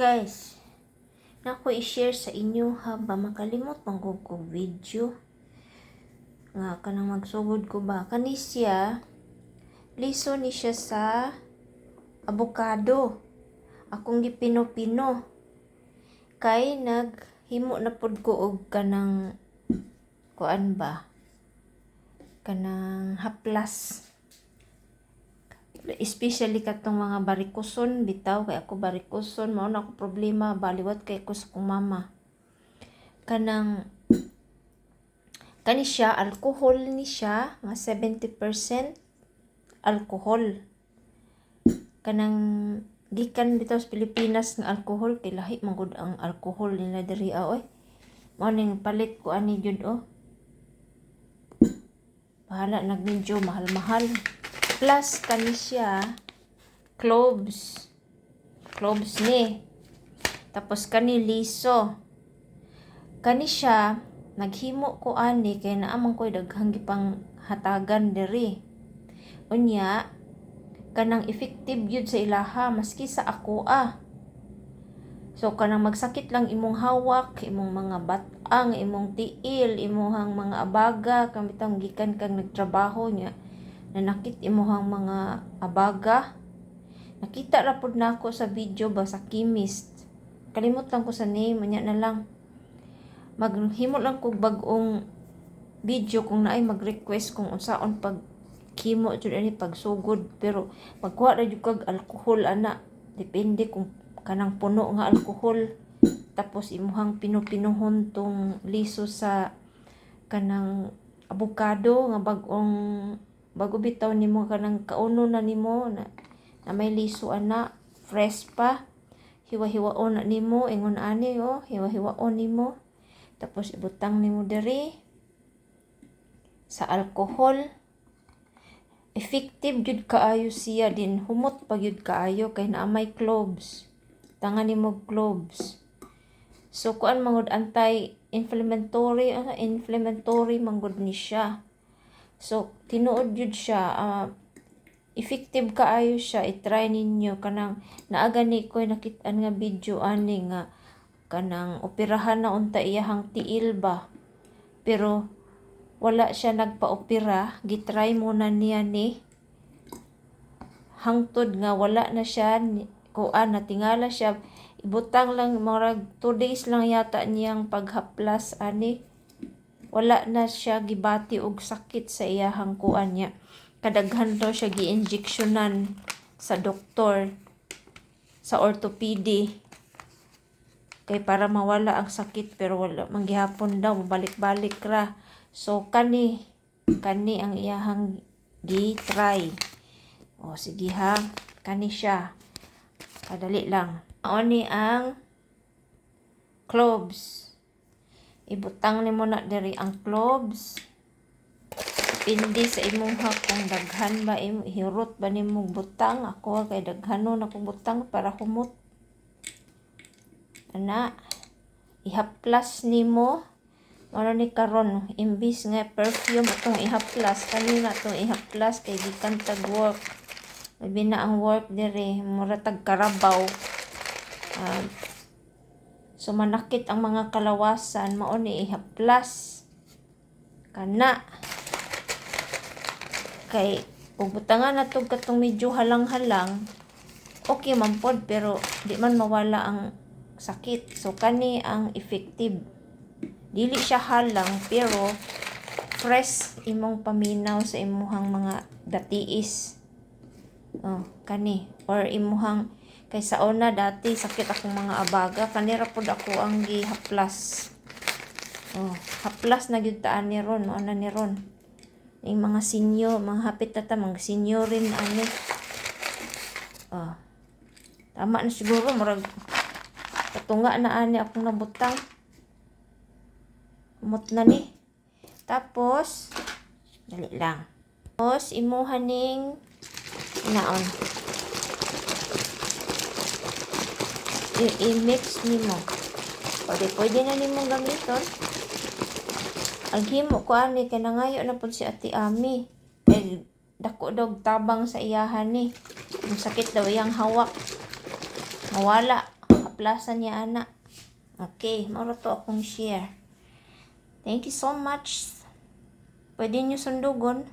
Guys, nako i-share sa inyo ha. Ba makalimot man ko ko video. Nga kanang magsugod ko ba? Kani siya liso ni siya sa avocado akong gipino-pino. Kay naghimo na pud ko og kanang kuan ba? Kanang haplas especially katong mga barikuson bitaw kay ako barikuson mao na ako problema baliwat kay ko sa kong mama. Kanang kani siya alcohol ni siya nga 70% alcohol. Kanang gikan bitaw sa Pilipinas nga alcohol kay lahi man gud ang alcohol nila diri ah, oy. Mao ning palit ko ani jud oh. Bahala nagmedyo mahal-mahal plus kani siya. Cloves. Cloves ni. Tapos kani liso. Kani siya naghimo ko ani kay naamang ko'y daghang gipang hatagan diri. Unya kanang effective yun sa ilaha maski sa ako ah. So kanang magsakit lang imong hawak, imong mga batang, imong tiil, imong mga abaga, kamitang gikan kang nagtrabaho niya nanakit imuhang mga abaga. Nakita ra pud nako sa video ba sa chemist. Kalimot lang ko sa name, anya na lang. Maghimo lang kog bag-ong video kung naay mag-request kung unsaon pag kimo jud ani pagsugod pero magkuha ra jud kag alcohol ana depende kung kanang puno nga alcohol tapos imuhang pinupinuhon tong liso sa kanang avocado nga bag-ong bago bitaw nimo kanang kauno na nimo na, na may liso ana fresh pa. Hiwa-hiwaon na nimo ingon ani oh hiwa-hiwaon nimo. Tapos ibutang nimo diri sa alcohol effective jud kaayo siya din. Humot pa jud kaayo kay naa may cloves. Tangan nimo cloves. So kuan mangod anti inflammatory uh, inflammatory manggod ni siya so tinuod jud siya uh, effective kaayo siya i-try ninyo kanang naaga ni koy nakit-an nga video ani nga kanang operahan na unta iyahang tiil ba. Pero wala siya nagpa-opera gitry muna niya ni. Hangtod nga wala na siya kuan natingala siya. Ibutang lang mga 2 days lang yata niyang paghaplas ani wala na siya gibati og sakit sa iyahang kuan niya. Kadaghan daw siya gi-injectionan sa doktor sa orthopedy kay para mawala ang sakit pero wala manggihapon daw balik-balik ra. So kani kani ang iyahang gi-try. O sige ha kani siya. Kadali lang. Mao ni ang cloves. Ibutang ni mo na diri ang cloves. Pindi sa imong ha kung daghan ba imo hirot ba nimo butang ako kay daghanon ako butang para humot. Ana ihaplas nimo ano ni karon imbis nga perfume atong ihaplas kanina atong ihaplas kay gikan tag work Labi na ang work dire, mura tag karabaw. Uh, so manakit ang mga kalawasan, mao ni ihaplas. Kana. Kay ug butangan na to katong medyo halang-halang, okay man pod pero di man mawala ang sakit. So kani ang effective. Dili siya halang pero fresh imong paminaw sa imuhang mga datiis. Oh, kani. Or imuhang kay sa una dati sakit akong mga abaga kanira pod ako ang gihaplas. Oh, haplas na gyud taan ni ron, ano ni ron. Yung mga senior, mga hapit tata mga senior rin ani. Oh. Tama na siguro murag katunga na ani akong nabutang. Umot na ni. Tapos, dali lang. Tapos, imuha ning naon i-mix nimo pwede pwede na nimo gamiton ang himo ko ani kay nangayo na pud si Ate Ami kay dako dog tabang sa iyahan ni ang sakit daw iyang hawak mawala plaza niya ana. Okay, maro to akong share. Thank you so much. Pwede nyo sundugon.